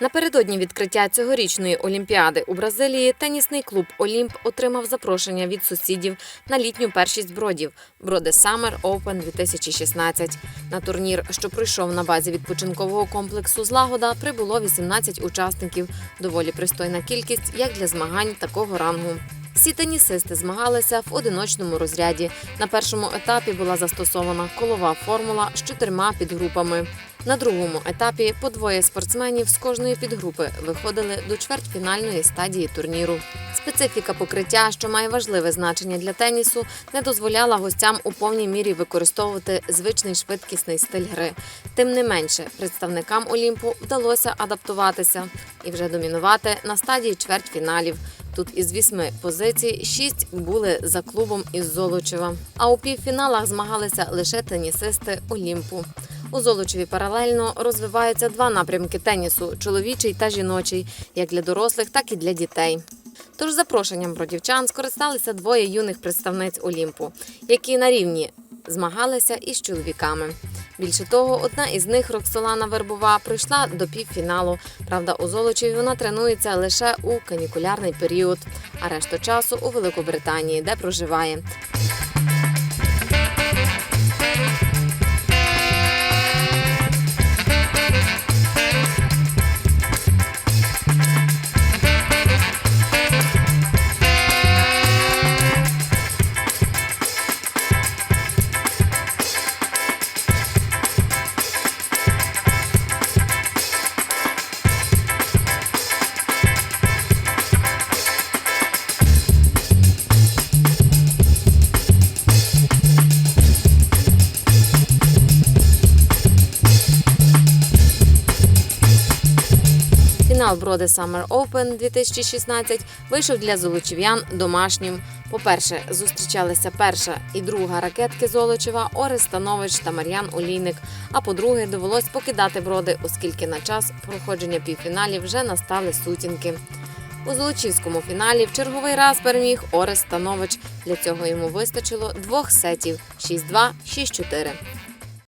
Напередодні відкриття цьогорічної олімпіади у Бразилії тенісний клуб Олімп отримав запрошення від сусідів на літню першість бродів Броди Summer Open 2016. На турнір, що пройшов на базі відпочинкового комплексу Злагода, прибуло 18 учасників. Доволі пристойна кількість як для змагань такого рангу. Всі тенісисти змагалися в одиночному розряді. На першому етапі була застосована колова формула з чотирма підгрупами. На другому етапі по двоє спортсменів з кожної підгрупи виходили до чвертьфінальної стадії турніру. Специфіка покриття, що має важливе значення для тенісу, не дозволяла гостям у повній мірі використовувати звичний швидкісний стиль гри. Тим не менше, представникам Олімпу вдалося адаптуватися і вже домінувати на стадії чвертьфіналів. Тут із вісьми позицій шість були за клубом із Золочева. А у півфіналах змагалися лише тенісисти Олімпу. У Золочеві паралельно розвиваються два напрямки тенісу чоловічий та жіночий, як для дорослих, так і для дітей. Тож запрошенням бродівчан скористалися двоє юних представниць Олімпу, які на рівні змагалися із чоловіками. Більше того, одна із них, Роксолана Вербова, пройшла до півфіналу. Правда, у Золочеві вона тренується лише у канікулярний період, а решту часу у Великобританії, де проживає. Фінал Броди Summer Open 2016 вийшов для золочів'ян домашнім. По-перше, зустрічалися перша і друга ракетки Золочева Станович та Мар'ян Олійник. А по-друге, довелось покидати броди, оскільки на час проходження півфіналів вже настали сутінки. У Золочівському фіналі в черговий раз переміг Орес Станович. Для цього йому вистачило двох сетів 6-2, 6-4.